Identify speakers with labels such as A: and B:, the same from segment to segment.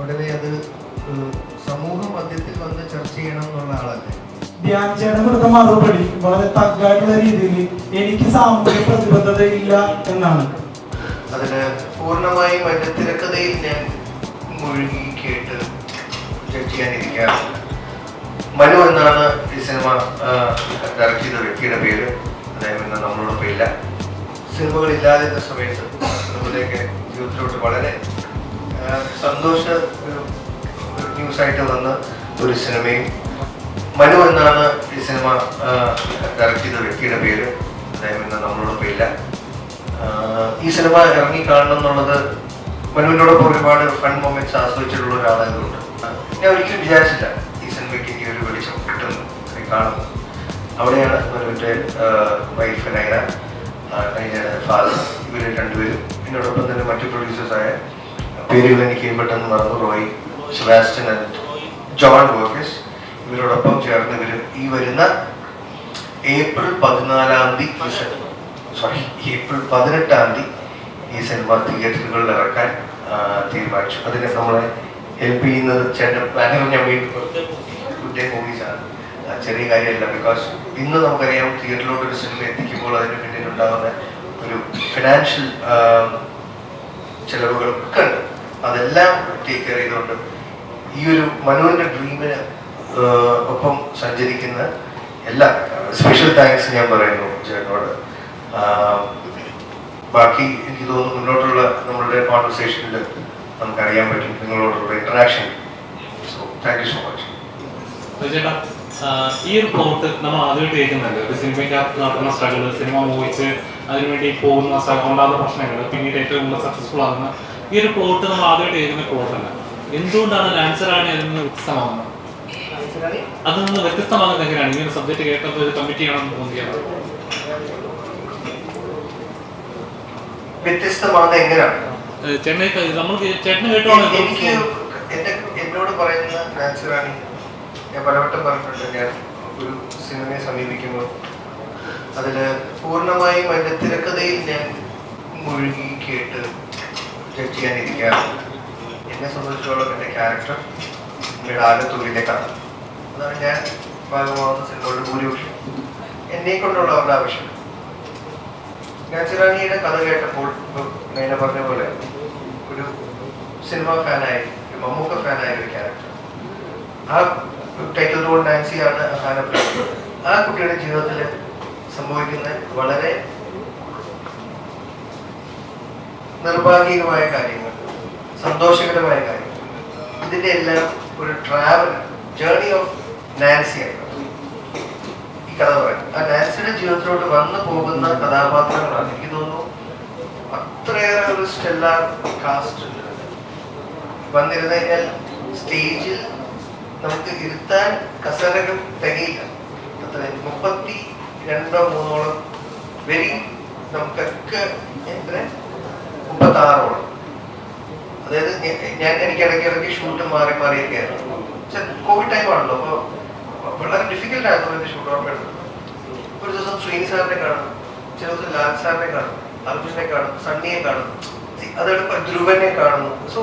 A: ഉടനെ അത് സമൂഹ മധ്യത്തിൽ വന്ന് ചർച്ച ചെയ്യണം എന്നുള്ള ആളല്ലേ?
B: ധ്യാൻ ചേട്ടൻ കൊടുത്ത മറുപടി വളരെ തഗ്ഗായിട്ടുള്ള രീതിയിൽ എനിക്ക് സാമൂഹിക പ്രതിബദ്ധത ഇല്ല എന്നാണ്.
A: അതിന് പൂർണമായി അതിന്റെ തിരക്കഥയിൽ ഞാൻ മുഴുകി കേട്ട് ജഡ്ജ് ചെയ്യാനിരിക്കാറുണ്ട് മനു എന്നാണ് ഈ സിനിമ ഡയറക്ട് ചെയ്ത വ്യക്തിയുടെ പേര്. അദ്ദേഹം ഇന്ന് നമ്മളോടൊപ്പം ഇല്ല സിനിമകൾ ഇല്ലാതിരുന്ന സമയത്ത് അതുപോലെയൊക്കെ ജീവിതത്തിലോട്ട് വളരെ സന്തോഷ ന്യൂസ് ന്യൂസായിട്ട് വന്ന ഒരു സിനിമയും. മനു എന്നാണ് ഈ സിനിമ ഡയറക്റ്റ് ചെയ്ത വ്യക്തിയുടെ പേര്. അദ്ദേഹം ഇന്ന് നമ്മളോടൊപ്പം ഇല്ല ഈ സിനിമ ഇറങ്ങി കാണണം എന്നുള്ളത് മനുവിനോടൊപ്പം ഒരുപാട് ഫൺ മൊമെന്റ്സ് ആസ്വദിച്ചിട്ടുള്ള ഒരാളായതുകൊണ്ട്. ഞാൻ ഒരിക്കലും വിചാരിച്ചില്ല ഈ സിനിമയ്ക്ക് ഇനി ഒരു വെളിച്ചം കിട്ടുന്നു കാണുന്നു. അവിടെയാണ് മനുവിന്റെ വൈഫ് നൈന നൈനയുടെ ഫാദർ ഇവർ രണ്ടുപേരും. എന്നോടൊപ്പം തന്നെ മറ്റു പ്രൊഡ്യൂസേഴ്സായ പേരുകൾ എനിക്ക് പെട്ടെന്ന് മറന്നുപോയി. സെബാസ്റ്റ്യൻ ആൻഡ് ജോൺ വർഗസ് ഇവരോടൊപ്പം ചേർന്ന് ഇവർ ഈ വരുന്ന ഏപ്രിൽ പതിനാലാം തീയതി സോറി ഏപ്രിൽ പതിനെട്ടാം തീയതി ഈ സിനിമ തിയേറ്ററുകളിൽ ഇറക്കാൻ തീരുമാനിച്ചു. അതിനെ നമ്മളെ ഹെൽപ്പ് ചെയ്യുന്നത് ചേട്ടൻ ബാനർ ഞാൻ വീട്ടിൽ മൂവീസാണ് ചെറിയ കാര്യമല്ല ബിക്കോസ് ഇന്ന് നമുക്കറിയാം തിയേറ്ററിലോട്ട് ഒരു സിനിമ എത്തിക്കുമ്പോൾ അതിന് പിന്നിൽ ഉണ്ടാകുന്ന ഒരു ഫിനാൻഷ്യൽ ചിലവുകളൊക്കെ ഉണ്ട്. അതെല്ലാം ടേക്ക് കെയർ ചെയ്തുകൊണ്ട് ഈ ഒരു മനുവിന്റെ ഡ്രീമിന് ഒപ്പം സഞ്ചരിക്കുന്ന എല്ലാ സ്പെഷ്യൽ താങ്ക്സ് ഞാൻ പറയുന്നു ചേട്ടനോട്. ബാക്കി എനിക്ക് തോന്നുന്നു മുന്നോട്ടുള്ള നമ്മളുടെ കോൺവെർസേഷനിൽ നമുക്കറിയാൻ പറ്റും നിങ്ങളോടുള്ള interaction so thank you so much
C: ഈ ഒരു പ്ലോട്ട് നമ്മൾ ആദ്യമായിട്ട് കേൾക്കുന്നുണ്ട് ഒരു സിനിമയ്ക്കകത്ത് നടക്കുന്ന സ്ട്രഗിൾ സിനിമ മോഹിച്ച് അതിനുവേണ്ടി പോകുന്ന ഉണ്ടാകുന്ന പ്രശ്നങ്ങൾ പിന്നീട് ഏറ്റവും കൂടുതൽ സക്സസ്ഫുൾ ആകുന്ന ഈ ഒരു പ്ലോട്ട് നമ്മൾ ആദ്യമായിട്ട് എഴുതുന്ന പ്ലോട്ട് അല്ല. എന്തുകൊണ്ടാണ് ലാൻസറാണ് നിന്ന് വ്യത്യസ്തമാകുന്നത്? അതിൽ നിന്ന് വ്യത്യസ്തമാകുന്നത് എങ്ങനെയാണ്? ഈ ഒരു സബ്ജക്ട് കേട്ടപ്പോൾ ഒരു കമ്മിറ്റി ആണെന്ന് തോന്നിയത്
A: വ്യത്യസ്തമാകുന്നത് എങ്ങനെയാണ്?
C: ചെന്നൈ നമ്മൾ ചേട്ടന് കേട്ടോളാം.
A: എനിക്ക് എന്റെ എന്നോട് പറയുന്ന നാച്ചുറാണി ഞാൻ പലവട്ടം പറഞ്ഞിട്ടുണ്ട് ഞാൻ ഒരു സിനിമയെ സമീപിക്കുമ്പോൾ. അതിൽ പൂർണമായും അതിന്റെ തിരക്കഥയിൽ ഞാൻ മുഴുകി കേട്ട് ജഡ്ജ് ചെയ്യാനിരിക്കാറുണ്ട് എന്നെ സംബന്ധിച്ചോളം എന്റെ ക്യാരക്ടർ എന്റെ ആകെ കഥ. അതാണ് ഞാൻ ഭാഗമാവുന്ന സിനിമകളുടെ ഭൂരിപക്ഷം. എന്നെ കൊണ്ടുള്ള അവരുടെ ആവശ്യം. നാച്ചുറാണിയുടെ കഥ കേട്ടപ്പോൾ നേരെ പറഞ്ഞ പോലെ ഒരു സിനിമ ഫാനായി മമ്മൂക്ക ഫാനായ ഒരു ക്യാരക്ടർ ആ ടൈറ്റിൽ റോൾ നാൻസിയാണ് ആ ഫാനെ ആ കുട്ടിയുടെ ജീവിതത്തിൽ സംഭവിക്കുന്ന വളരെ നിർഭാഗ്യകമായ കാര്യങ്ങൾ സന്തോഷകരമായ കാര്യങ്ങൾ. ഇതിന്റെ എല്ലാം ഒരു ട്രാവൽ ജേർണി ഓഫ് നാൻസിയാണ് ഈ കഥ പറയുന്നത്. ആ നാൻസിയുടെ ജീവിതത്തിലോട്ട് വന്നു പോകുന്ന കഥാപാത്രങ്ങളാണ്. എനിക്ക് തോന്നുന്നു അത്രയേറെ ഒരു സ്റ്റെല്ലാർ കാസ്റ്റ് ഉണ്ട്. വന്നിരുന്നു കഴിഞ്ഞാൽ സ്റ്റേജിൽ നമുക്ക് ഇരുത്താൻ കസേരകൾ തികയില്ല. അത്ര. മുപ്പത്തി രണ്ടോ മൂന്നോളം വെരി നമുക്കൊക്കെ എത്ര മുപ്പത്തി ആറോളം അതായത് ഞാൻ എനിക്ക് ഇടയ്ക്ക് ഇടയ്ക്ക് ഷൂട്ട് മാറി മാറിയൊക്കെയായിരുന്നു കോവിഡ് ടൈം ആണല്ലോ അപ്പോൾ വളരെ ഡിഫിക്കൽട്ട് ആയിരുന്നു എന്റെ ഷൂട്ട് ഓർമ്മയെടുത്തത് ഒരു ദിവസം ശ്രീനി സാറിനെ കാണും ചില ദിവസം ലാൽ സാറിനെ കാണും അർജുനെ കാണും സണ്ണിയെ കാണും അതെടുപ്പം ധ്രുവനെ കാണുന്നു സോ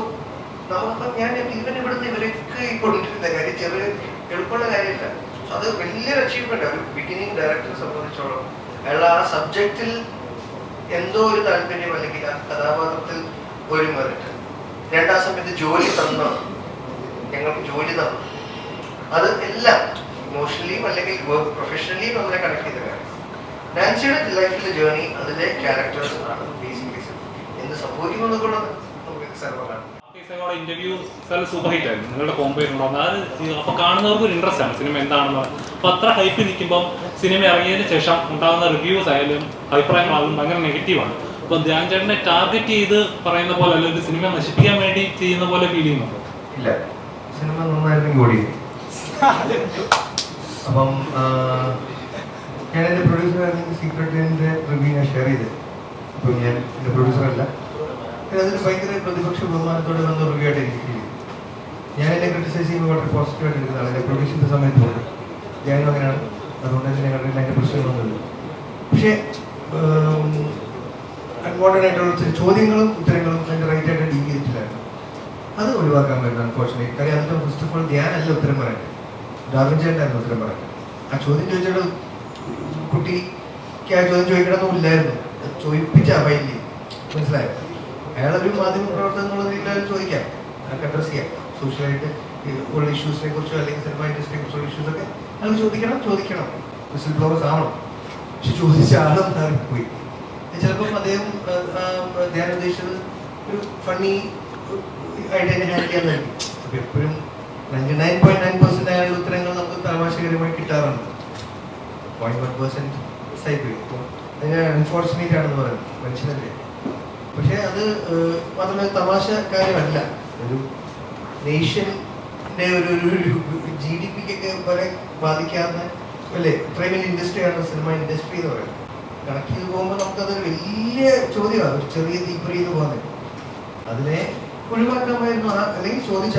A: നമുക്ക് ഞാൻ ഇവൻ ഇവിടുന്ന് ഇവരൊക്കെ കൊണ്ടിരുന്ന കാര്യം ചെറിയ എളുപ്പമുള്ള കാര്യമില്ല. അത് വലിയൊരു അച്ചീവ്മെന്റ് ഒരു ബിഗിനിങ് ഡയറക്ടറെ സംബന്ധിച്ചോളം അയാൾ ആ സബ്ജക്റ്റിൽ എന്തോ ഒരു താല്പര്യം അല്ലെങ്കിൽ ആ കഥാപാത്രത്തിൽ ഒരു മെറിറ്റ് രണ്ടാം സമയത്ത് ജോലി തന്നു? ഞങ്ങൾക്ക് ജോലി തന്നു? അത് എല്ലാം ഇമോഷണലിയും അല്ലെങ്കിൽ വർക്ക് പ്രൊഫഷണലിയും നമ്മളെ കണക്ട് ചെയ്ത കാര്യം. നാൻസിയുടെ ലൈഫിലെ ജേർണി അതിലെ ക്യാരക്ടേഴ്സ് ആണ് ബേസിക് എന്ത് സംഭവിക്കുമെന്നൊക്കെ ഉള്ളത് നമുക്ക് സർവമാണ്
C: ഇന്റർവ്യൂ സൂപ്പർ ഹിറ്റ് ആയിരുന്നു. നിങ്ങളുടെ കാണുന്നവർക്ക് ഒരു ഇൻട്രസ്റ്റ് ആണ്. സിനിമ എന്താണെന്ന് അപ്പൊ ഹൈപ്പ് നിൽക്കുമ്പോൾ സിനിമ ഇറങ്ങിയതിന് ശേഷം ഉണ്ടാകുന്ന റിവ്യൂസ് ആയാലും അഭിപ്രായങ്ങളാകും ഭയങ്കര നെഗറ്റീവാണ് അപ്പൊ ധ്യാൻ ചേട്ടനെ ടാർഗറ്റ് ചെയ്ത് പറയുന്ന പോലെ അല്ലെങ്കിൽ സിനിമ നശിപ്പിക്കാൻ വേണ്ടി ചെയ്യുന്ന പോലെ ഫീൽ ചെയ്യുന്നുണ്ടോ?
A: ഇല്ല. സിനിമ നന്നായിരുന്നു ഓടി അപ്പം ഞാൻ എന്റെ പ്രൊഡ്യൂസറായിരുന്നെങ്കിൽ സീക്രട്ടിന്റെ റിവ്യൂ ഞാൻ ഷെയർ ചെയ്തത് അപ്പം ഞാൻ എന്റെ പ്രൊഡ്യൂസറല്ല ഞാൻ അതിന് ഭയങ്കര പ്രതിപക്ഷ ബഹുമാനത്തോടെ വന്ന് റിവ്യൂ ഇരിക്കുകയും ഞാൻ എന്നെ ക്രിറ്റിസൈസ് ചെയ്യുമ്പോൾ വളരെ പോസിറ്റീവായിട്ട് എടുക്കുന്നതാണ് എന്റെ പ്രൊഡ്യൂസിന്റെ സമയത്ത് പോലും ഞാനും അങ്ങനെയാണ്. അതുകൊണ്ട് തന്നെ ഞങ്ങളുടെ അതിന്റെ പ്രശ്നങ്ങളൊന്നുമില്ല പക്ഷേ അൺവാണ്ടഡ് ആയിട്ടുള്ള ചില ചോദ്യങ്ങളും ഉത്തരങ്ങളും അതിന്റെ റൈറ്റ് ആയിട്ട് ഡീൽ ചെയ്തിട്ടില്ലായിരുന്നു. അത് ഒഴിവാക്കാൻ പറ്റും അൺഫോർച്ചുനേറ്റ് കാര്യം അതിന്റെ ഫസ്റ്റ് ഓഫ് ഓൾ ഞാനല്ല ഉത്തരം പറയട്ടെ ഡാർവിൻ ഉത്തരം പറയട്ടെ ആ ചോദ്യം ചോദിച്ചിട്ട് കുട്ടിക്ക് ആ ചോദ്യം ചോദിക്കണമെന്നും ഇല്ലായിരുന്നു. ചോദിപ്പിച്ച അവയില്ലേ മനസ്സിലായോ? അയാളൊരു മാധ്യമ പ്രവർത്തനം എന്നുള്ള രീതിയിൽ ചോദിക്കാം. അയാൾക്ക് അഡ്രസ് ചെയ്യാം. സോഷ്യലായിട്ട് ഉള്ള ഇഷ്യൂസിനെ കുറിച്ചോ അല്ലെങ്കിൽ സിനിമ ഇൻഡസ്ട്രിയെ കുറിച്ചുള്ള ഇഷ്യൂസ് ഒക്കെ അയാൾ ചോദിക്കണം ചോദിക്കണം. വിസിൽ ബ്ലോവേഴ്സ് ആവണം. പക്ഷെ ചോദിച്ച ആളും പോയി. ചിലപ്പം അദ്ദേഹം ആ, ഉദ്ദേശിച്ചത് ഒരു ഫണ്ണി ആയിട്ട് തന്നെ ഹാൻഡിൽ ചെയ്യാന്നായിരിക്കും അപ്പൊ എപ്പോഴും ninety nine point nine percent അയാളുടെ ഉത്തരങ്ങൾ നമുക്ക് തമാശകരമായി കിട്ടാറുണ്ട്. പോയിന്റ് വൺ പെർസെന്റ് പോയി അപ്പോൾ അതിന് അൺഫോർച്ചുനേറ്റ് ആണെന്ന് പറയുന്നത് മനുഷ്യനല്ലേ? പക്ഷേ അത് മാത്രമേ തമാശ കാര്യമല്ല. ഒരു നേഷന്റെ ഒരു ഒരു ജി ഡി പിക്കൊക്കെ വരെ ബാധിക്കാവുന്ന അല്ലേ? ഇത്രയും വലിയ ഇൻഡസ്ട്രിയാണ് സിനിമ ഇൻഡസ്ട്രി എന്ന് പറയുന്നത്. കണക്ട് ചെയ്ത് പോകുമ്പോൾ നമുക്കത് വലിയ ചോദ്യമാണ്. ഒരു ചെറിയ തീപ്പൊരി എന്ന് പോകുന്നത് അതിനെ ഒഴിവാക്കാമായിരുന്നു. ആ അല്ലെങ്കിൽ ചോദിച്ച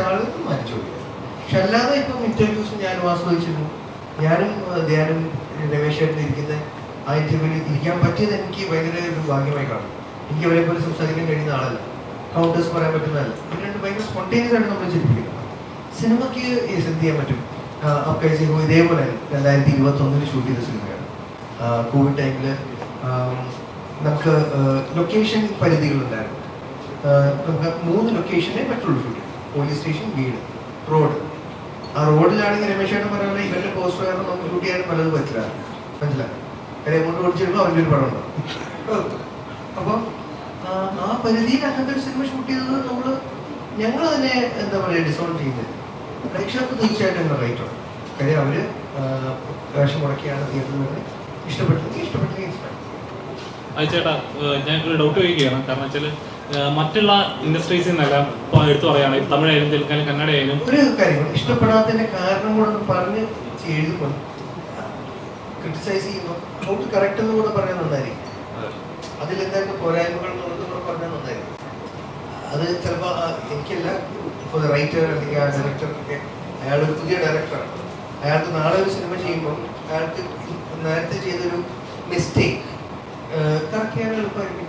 A: മാറ്റി ചോദിക്കുക പക്ഷെ അല്ലാതെ ഇപ്പം ഇന്റർവ്യൂസ് ഞാനും ആസ്വദിച്ചിരുന്നു. ഞാനും ധ്യാനം രമേശ് ഇരിക്കുന്ന ആ ഇന്റർവ്യൂവിൽ ഇരിക്കാൻ പറ്റിയത് എനിക്ക് ഭയങ്കര ഒരു ഭാഗ്യമായി കാണും. എനിക്ക് അവരെ പോലെ സംസാരിക്കാൻ കഴിയുന്ന ആളല്ല. കൗണ്ടേഴ്സ് പറയാൻ പറ്റുന്നതല്ല. ഇത് രണ്ട് ഭയങ്കര സ്പോണ്ടേനിയസ് ആയിട്ട് നമ്മൾ ചിന്തിക്കുന്നത് സിനിമയ്ക്ക് എന്ത് ചെയ്യാൻ പറ്റും? ഒക്കെ ചെയ്യുമ്പോൾ ഇതേപോലെ രണ്ടായിരത്തി ഇരുപത്തി ഒന്നിൽ ഷൂട്ട് ചെയ്ത സിനിമയാണ്. കോവിഡ് ടൈമിൽ നമുക്ക് ലൊക്കേഷൻ പരിധികളുണ്ടായിരുന്നു. നമുക്ക് മൂന്ന് ലൊക്കേഷനെ പറ്റുള്ളൂ ഷൂട്ട് പോലീസ് സ്റ്റേഷൻ വീട് റോഡ് ആ റോഡിലാണെങ്കിൽ രമേശേട്ടൻ പറയുന്നത് ഇവരുടെ പോസ്റ്റർ കാരണം നമുക്ക് ഷൂട്ട് ചെയ്യാൻ പലതും പറ്റില്ല. മനസ്സിലായി? എമൗണ്ട് ഓടിച്ചിരുമ്പോൾ അവന്റെ ഒരു പടം ഉണ്ടാവും. അപ്പം ആ, പരിധിയിൽ അങ്ങനത്തെ ഒരു സിനിമ ഷൂട്ട് ചെയ്തത് നമ്മൾ ഞങ്ങൾ തന്നെ എന്താ പറയുക ഡിസോൾവ് ചെയ്യുന്നത് പ്രേക്ഷകർക്ക് തീർച്ചയായിട്ടും റൈറ്റോ റൈറ്റ് ഉണ്ട് കാര്യം അവർ വേഷം മുടക്കിയാണ് നിന്ന് ഇഷ്ടപ്പെട്ടെങ്കിൽ ഇഷ്ടപ്പെട്ടെങ്കിൽ ചേട്ടാ
C: അയച്ചേട്ടാ ഞങ്ങൾക്ക് ഡൗട്ട് ചോദിക്കുകയാണ്. കാരണം വെച്ചാൽ മറ്റുള്ള ഇൻഡസ്ട്രീസിൽ നിന്നെല്ലാം ഇപ്പോൾ എടുത്തു പറയുകയാണെങ്കിൽ തമിഴായാലും തെലുങ്കായാലും കന്നഡയായാലും
A: ഒരു കാര്യം ഇഷ്ടപ്പെടാത്തതിന്റെ കാരണം കൂടെ ഒന്ന് പറഞ്ഞ് എഴുതുമ്പോൾ ക്രിട്ടിസൈസ് ചെയ്യുമ്പോൾ നോട്ട് കറക്റ്റ് എന്ന് കൂടെ പറയാൻ നന്നായിരിക്കും അതിൽ എന്തൊക്കെ പോരായ്മകൾ എന്നുള്ളത് കൂടെ പറഞ്ഞാൽ നന്നായിരിക്കും അത് ചിലപ്പോൾ എനിക്കല്ല. ഇപ്പോൾ റൈറ്റർ അല്ലെങ്കിൽ ആ ഡയറക്ടർ അയാൾ ഒരു പുതിയ ഡയറക്ടറാണ് അയാൾക്ക് നാളെ ഒരു സിനിമ ചെയ്യുമ്പോൾ അയാൾക്ക് നേരത്തെ ചെയ്തൊരു മിസ്റ്റേക്ക് കറക്റ്റ് ചെയ്യാൻ എളുപ്പമായിരിക്കും.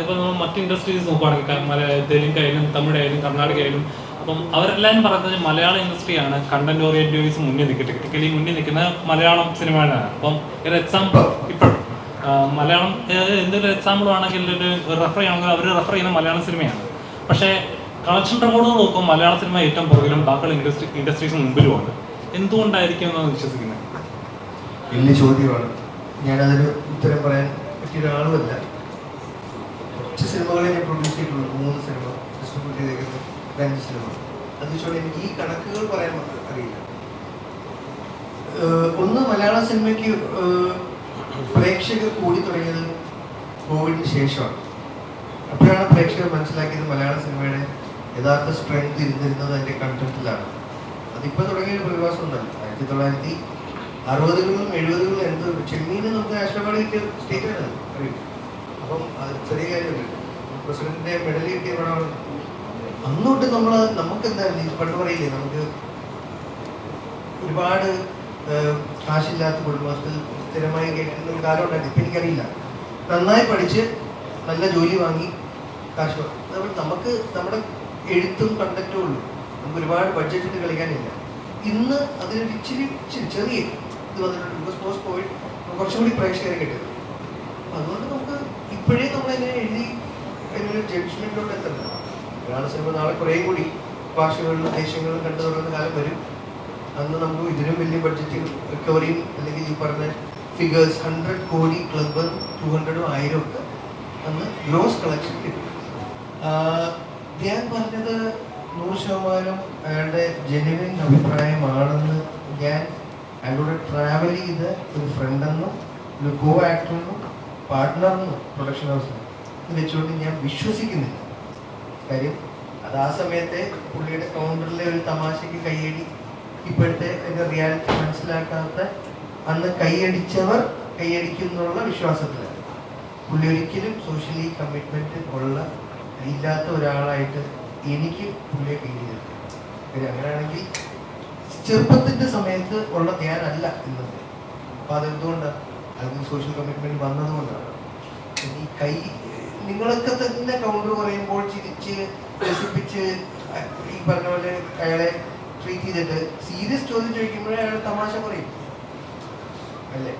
C: ഇപ്പോൾ നമ്മൾ മറ്റ് ഇൻഡസ്ട്രീസ് നോക്കുകയാണെങ്കിൽ തെലുങ്കായാലും തമിഴായാലും കർണാടകയായാലും അപ്പം അവരെല്ലാവരും പറയുന്നത് മലയാള ഇൻഡസ്ട്രിയാണ് കണ്ടന്റ് ഓറിയന്റേഴ്സ് മുന്നിൽ നിൽക്കുക ടെക്നിക്കലി മുന്നിൽ നിൽക്കുന്ന മലയാളം സിനിമയാണ് അപ്പം ഒരു എക്സാമ്പിൾ ഇപ്പോൾ മലയാളം എന്തെങ്കിലും എക്സാമ്പിൾ ആണെങ്കിൽ ഒരു റെഫർ ചെയ്യണമെങ്കിൽ അവർ റെഫർ ചെയ്യുന്ന മലയാള സിനിമയാണ് പക്ഷേ കളക്ഷൻ റെക്കോർഡ് നോക്കുമ്പോൾ മലയാള സിനിമ ഏറ്റവും പുറകിലും ബാക്കിയുള്ള ഇൻഡസ്ട്രി ഇൻഡസ്ട്രീസ് മുമ്പിലുമാണ് എന്തുകൊണ്ടായിരിക്കും എന്നാണ് വിശ്വസിക്കുന്നത്
A: വലിയ ചോദ്യമാണ്. ഞാനതിന് ഉത്തരം പറയാൻ പറ്റിയ ഒരാളുമല്ല. കുറച്ച് സിനിമകളെ ഞാൻ പ്രൊഡ്യൂസ് ചെയ്തിട്ടുള്ളൂ മൂന്ന് സിനിമ ഡിസ്ട്രിബ്യൂട്ട് ചെയ്തേക്കുന്നത് രണ്ട് സിനിമ അത് വെച്ചാൽ എനിക്ക് ഈ കണക്കുകൾ പറയാൻ അറിയില്ല. ഒന്ന് മലയാള സിനിമയ്ക്ക് പ്രേക്ഷകർ കൂടി തുടങ്ങിയത് കോവിഡിന് ശേഷമാണ്. അപ്പോഴാണ് പ്രേക്ഷകർ മനസ്സിലാക്കിയത് മലയാള സിനിമയുടെ യഥാർത്ഥ സ്ട്രെങ്ത് ഇരുന്നിരുന്നത് അതിന്റെ കണ്ടന്റിലാണ് അതിപ്പോൾ തുടങ്ങിയ ഒരു പ്രതിഭാസമൊന്നുമല്ല ആയിരത്തി തൊള്ളായിരത്തി അറുപതുകളിലും എഴുപതുകളിലും എന്ത് ചെമ്മീന് നമുക്ക് നാഷണൽ അവാർഡ് കിട്ടിയ സ്റ്റേറ്റാണ് അറിയും? അപ്പം അത് ചെറിയ കാര്യമല്ല? പ്രസിഡന്റിന്റെ മെഡൽ കിട്ടിയ പടമാണ് അന്നോട്ട് നമ്മൾ നമുക്ക് എന്തായാലും ഈ പണ്ട് പറയില്ലേ നമുക്ക് ഒരുപാട് കാശില്ലാത്ത കുടുംബത്തിൽ സ്ഥിരമായി കേട്ടിരുന്ന ഒരു കാലം ഉണ്ടായിരുന്നു. ഇപ്പം എനിക്കറിയില്ല. നന്നായി പഠിച്ച് നല്ല ജോലി വാങ്ങി കാശ് വാങ്ങി. നമുക്ക് നമ്മുടെ എഴുത്തും കണ്ടക്റ്റും ഉള്ളൂ. നമുക്ക് ഒരുപാട് ബഡ്ജറ്റ് ഇട്ട് കളിക്കാനില്ല. ഇന്ന് അതിനൊരു ഇച്ചിരി ഇച്ചിരി ചെറിയ ഇത് വന്നിട്ടുണ്ട്. ബിക്കോസ് പോസ്റ്റ് കോവിഡ് കുറച്ചും കൂടി പ്രേക്ഷകരെ അപ്പൊ അതുകൊണ്ട് നമുക്ക് ഇപ്പോഴേ നമ്മൾ എങ്ങനെ എഴുതി അതിനൊരു ജഡ്ജ്മെന്റിലോട്ട് എത്തണം മലയാള സിനിമ നാളെ കുറേ കൂടി ഭാഷകളിലും ദേശങ്ങളിലും കണ്ടു തുടങ്ങുന്ന കാലം വരും. അന്ന് നമുക്ക് ഇതിനും വലിയ ബഡ്ജറ്റ് റിക്കവറിയും അല്ലെങ്കിൽ ഈ പറഞ്ഞ figures hundred crore club two ഹൺഡ്രഡും ആയിരം ഒക്കെ അന്ന് ഗ്രോസ് കളക്ഷൻ കിട്ടും. ഞാൻ പറഞ്ഞത് നൂറ് ശതമാനം അയാളുടെ ജെനുവിൻ അഭിപ്രായമാണെന്ന് ഞാൻ അയാളോട് ട്രാവൽ ചെയ്ത ഒരു ഫ്രണ്ടെന്നും ഒരു കോ ആക്ടറെന്നും പാർട്ട്ണറെന്നും പ്രൊഡക്ഷൻ ഹൗസിനും വെച്ചുകൊണ്ട് ഞാൻ വിശ്വസിക്കുന്നില്ല. കാര്യം അത് ആ സമയത്തെ പുള്ളിയുടെ കൗണ്ടറിലെ ഒരു തമാശയ്ക്ക് കൈയടി ഇപ്പോഴത്തെ എന്റെ റിയാലിറ്റി മനസ്സിലാക്കാത്ത അന്ന് കൈയടിച്ചവർ കൈയടിക്കുന്നുള്ള വിശ്വാസത്തിലാണ്. പുള്ളി ഒരിക്കലും സോഷ്യലി കമ്മിറ്റ്മെന്റ് ഉള്ള ഇല്ലാത്ത ഒരാളായിട്ട് എനിക്ക് പുള്ളിയെ ഫീൽ കാര്യം അങ്ങനെയാണെങ്കിൽ ചെറുപ്പത്തിന്റെ സമയത്ത് ഉള്ള ഞാനല്ല ഇന്നത്. അപ്പൊ അതെന്തുകൊണ്ടാണ് അതിന് സോഷ്യൽ കമ്മിറ്റ്മെന്റ് വന്നതുകൊണ്ടാണ്. ഈ കൈ നിങ്ങളൊക്കെ തന്നെ കൗണ്ടർ പറയുമ്പോൾ ചിരിച്ച് രസിപ്പിച്ച് ഈ പറഞ്ഞ പോലെ അയാളെ ട്രീറ്റ് ചെയ്തിട്ട് സീരിയസ് ചോദ്യം ചോദിക്കുമ്പോഴേ അയാൾ തമാശ പറയും. അല്ലേ?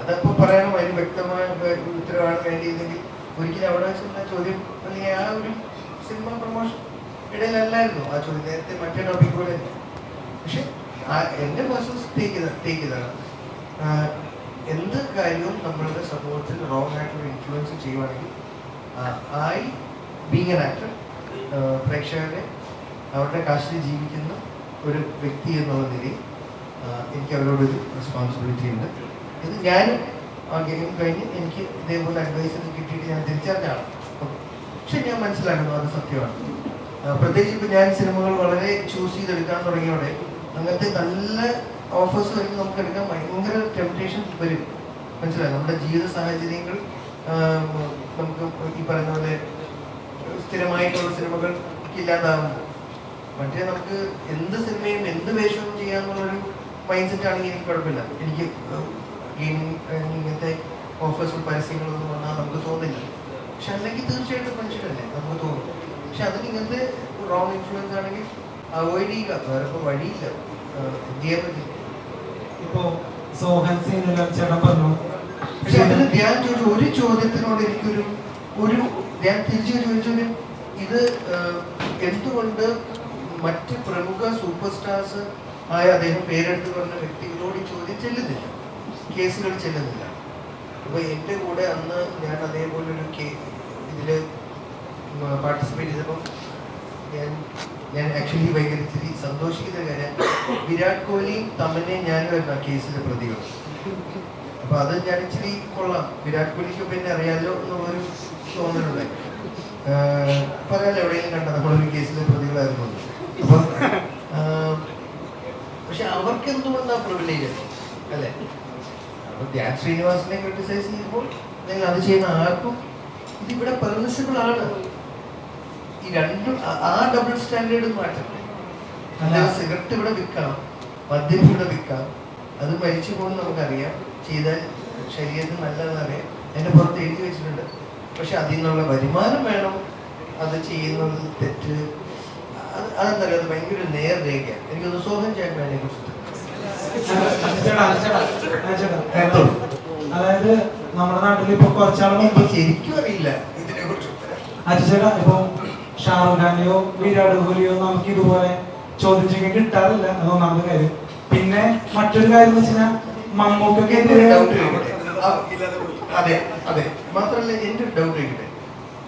A: അതപ്പോ പറയണം അതിന് വ്യക്തമായ ഉത്തരവാണ് വേണ്ടിയിരുന്നെങ്കിൽ ഒരിക്കലും അവിടെ വെച്ചുള്ള ചോദ്യം അല്ലെങ്കിൽ ആ ഒരു സിനിമ പ്രൊമോഷൻ ഇടയിലല്ലായിരുന്നു. ആ ചോദ്യം നേരത്തെ മറ്റേ ടോപ്പിക് പോലെ പക്ഷെ എന്റെ പേഴ്സണൽ ടേക്ക് ആ, എന്ത് കാര്യവും നമ്മളുടെ സമൂഹത്തിൽ റോങ് ആയിട്ടുള്ള ഇൻഫ്ലുവൻസ് ചെയ്യുവാണെങ്കിൽ ഐ ബീങ് എൻ ആക്ടർ പ്രേക്ഷകരെ അവരുടെ കാശിൽ ജീവിക്കുന്ന ഒരു വ്യക്തി എന്നുള്ള നിലയിൽ എനിക്ക് അവരോടൊരു റെസ്പോൺസിബിലിറ്റി ഉണ്ട്. ഇത് ഞാനും ആ ഗെയിം കഴിഞ്ഞ് എനിക്ക് ഇതേപോലെ അഡ്വൈസ് കിട്ടിയിട്ട് ഞാൻ തിരിച്ചറിഞ്ഞാണ് പക്ഷെ ഞാൻ മനസ്സിലാക്കുന്നു അത് സത്യമാണ്. പ്രത്യേകിച്ച് ഇപ്പം ഞാൻ സിനിമകൾ വളരെ ചൂസ് ചെയ്തെടുക്കാൻ തുടങ്ങിയോടെ അങ്ങനത്തെ നല്ല ഓഫേഴ്സ് വരുമ്പോൾ നമുക്ക് എടുക്കാൻ ഭയങ്കര ടെംപ്റ്റേഷൻ വരും. മനസ്സിലായി? നമ്മുടെ ജീവിത സാഹചര്യങ്ങൾ നമുക്ക് ഈ പറയുന്ന പോലെ സ്ഥിരമായിട്ടുള്ള സിനിമകൾ ഇല്ലാതാകുമ്പോൾ മറ്റേ നമുക്ക് എന്ത് സിനിമയും എന്ത് വേഷവും ചെയ്യാമെന്നുള്ളൊരു മൈൻഡ് സെറ്റ് ആണെങ്കിൽ എനിക്ക് കുഴപ്പമില്ല. എനിക്ക് ഗെയിമിങ് ഇങ്ങനത്തെ ഓഫേഴ്സും പരസ്യങ്ങളൊന്നും വന്നാൽ നമുക്ക് തോന്നില്ല. പക്ഷെ അല്ലെങ്കിൽ തീർച്ചയായിട്ടും മനുഷ്യരല്ലേ നമുക്ക് തോന്നും. പക്ഷെ അതിന് ഇങ്ങനത്തെ റോങ് ഇൻഫ്ലുവൻസ് ആണെങ്കിൽ അവോയ്ഡ് ചെയ്യുക. വേറെ ഇപ്പോൾ വഴിയില്ല. എന്ത് ചെയ്യാൻ പറ്റില്ല
B: ഇപ്പോ സോഹൻ ചേട്ടൻ പറഞ്ഞു.
A: പക്ഷെ അതിന് ഞാൻ ചോദിച്ചു. ഒരു ചോദ്യത്തിനോട് എനിക്കൊരു ഒരു ഞാൻ തിരിച്ചു ചോദിച്ചൊരു ഇത് എന്തുകൊണ്ട് മറ്റ് പ്രമുഖ സൂപ്പർ സ്റ്റാർസ് ആയ അദ്ദേഹം പേരെടുത്ത് പറഞ്ഞ വ്യക്തികളോട് ഈ ചോദ്യം ചെല്ലുന്നില്ല? കേസുകൾ ചെല്ലുന്നില്ല. അപ്പൊ എന്റെ കൂടെ അന്ന് ഞാൻ അതേപോലെ ഒരു കേ ഇതിൽ പാർട്ടിസിപ്പേറ്റ് ചെയ്തപ്പോൾ ഞാൻ ഞാൻ ആക്ച്വലി ഭയങ്കര ഇച്ചിരി സന്തോഷിക്കുന്ന കാര്യം വിരാട് കോഹ്ലിയും തമ്മനെയും ഞാനും ആ കേസിലെ പ്രതികൾ. അപ്പൊ അത് ഞാൻ ഇച്ചിരി കൊള്ളാം. വിരാട് കോഹ്ലിക്ക് പിന്നെ അറിയാലോ എന്നുള്ളൊരു തോന്നലുണ്ടായി. പറയാലോ എവിടെയെങ്കിലും കണ്ട നമ്മളൊരു കേസിലെ പ്രതികളായിരുന്നു. എന്ന്. അപ്പൊ പക്ഷെ അവർക്ക് എന്തുകൊണ്ടാ പ്രിവിലേജ് അല്ലേ? അപ്പൊ ധ്യാൻ ശ്രീനിവാസിനെ ക്രിട്ടിസൈസ് ചെയ്യുമ്പോൾ നിങ്ങൾ അത് ചെയ്യുന്ന ആർക്കും ഇതിവിടെ പെർമിസിബിൾ ആണ്. ഈ രണ്ടും ആ- ഡബിൾ സ്റ്റാൻഡേർഡ് മാറ്റണം. അല്ലാതെ സിഗരറ്റ് ഇവിടെ വിൽക്കാം മദ്യം ഇവിടെ വിൽക്കാം. അത് മരിച്ചു പോകുന്ന നമുക്കറിയാം. ചെയ്താൽ ശരീരത്തിന് നല്ലതെന്ന് അറിയാം. അതിന്റെ പുറത്ത് എഴുതി വെച്ചിട്ടുണ്ട്. പക്ഷെ അതിൽ നിന്നുള്ള വരുമാനം വേണം. അത് ചെയ്യുന്നത് തെറ്റ്. അത് അതെന്താ പറയുക? അത് ഭയങ്കര നേർരേഖയാണ്. എനിക്കൊന്ന് സോഹൻ ചേട്ടനെ അതിനെ
B: അതായത് നമ്മുടെ നാട്ടിൽ ഇപ്പൊ കുറച്ചാൾ മുമ്പ്
A: ശരിക്കും അറിയില്ല ഇതിനെ കുറിച്ച്
B: ഇപ്പൊ ഷാറുഖ് ഖാനെയോ വിരാട് കോഹ്ലിയോ നമുക്ക് ഇതുപോലെ ചോദിച്ചെങ്കിൽ കിട്ടാറില്ല അത് ഒന്നാമത്തെ കാര്യം. പിന്നെ മറ്റൊരു കാര്യം എന്ന് വെച്ചാൽ മമ്മൂക്കൊക്കെ
A: എന്തെങ്കിലും ഡൗട്ട്
B: എതിരെ
A: അതെ അതെ മാത്രമല്ല എന്റെ ഡൗട്ട് ചോദിക്കട്ടെ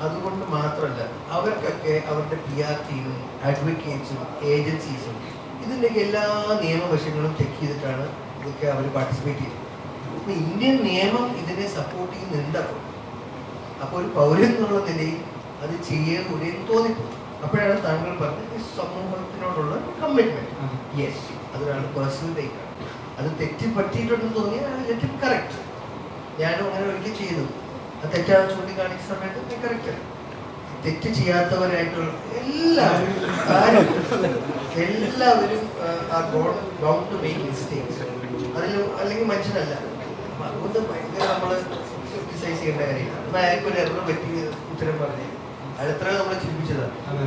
A: അതുകൊണ്ട് മാത്രമല്ല അവർക്കൊക്കെ അവരുടെ പി ആർ ടീമും അഡ്വക്കേറ്റ്സും ഏജൻസീസും ഇതിന്റെയൊക്കെ എല്ലാ നിയമവശങ്ങളും ചെക്ക് ചെയ്തിട്ടാണ് ഇതൊക്കെ അവർ പാർട്ടിസിപ്പേറ്റ് ചെയ്യുന്നത്. അപ്പൊ ഇന്ത്യൻ നിയമം ഇതിനെ സപ്പോർട്ട് ചെയ്യുന്നുണ്ട് അപ്പോൾ. അപ്പോൾ ഒരു പൗരൻ എന്നുള്ള നിലയിൽ അത് ചെയ്യകൂടി എന്ന് തോന്നിപ്പോകും അപ്പോഴാണ് താങ്കൾ പറഞ്ഞത് സമൂഹത്തിനോടുള്ള കമ്മിറ്റ്മെന്റ് യെസ് അതൊരാണ് പേഴ്സണൽ ടേക്കാണ് അത് തെറ്റ് പറ്റിയിട്ടുണ്ടെന്ന് തോന്നിയാൽ അത് ലെറ്റ് കറക്റ്റ് ഞാനും അങ്ങനെ ഒരിക്കൽ ചെയ്തു. അത് തെറ്റാണ് ചൂണ്ടിക്കാണിച്ച സമയത്ത് കറക്റ്റ് തെറ്റ് ചെയ്യാത്തവരായിട്ടുള്ള എല്ലാവരും എല്ലാവരും ബൗണ്ട് ടു മേക്ക് മിസ്റ്റേക്സ് അതിൽ അല്ലെങ്കിൽ മനുഷ്യനല്ല അതുകൊണ്ട് ഭയങ്കര നമ്മൾ ക്രിട്ടിസൈസ് ചെയ്യേണ്ട കാര്യമില്ല. അയാൾക്ക് ഒരു എറർ പറ്റി ഉത്തരം പറഞ്ഞു. നമ്മളെ ചിരിപ്പിച്ചതാണ്
B: അതെ.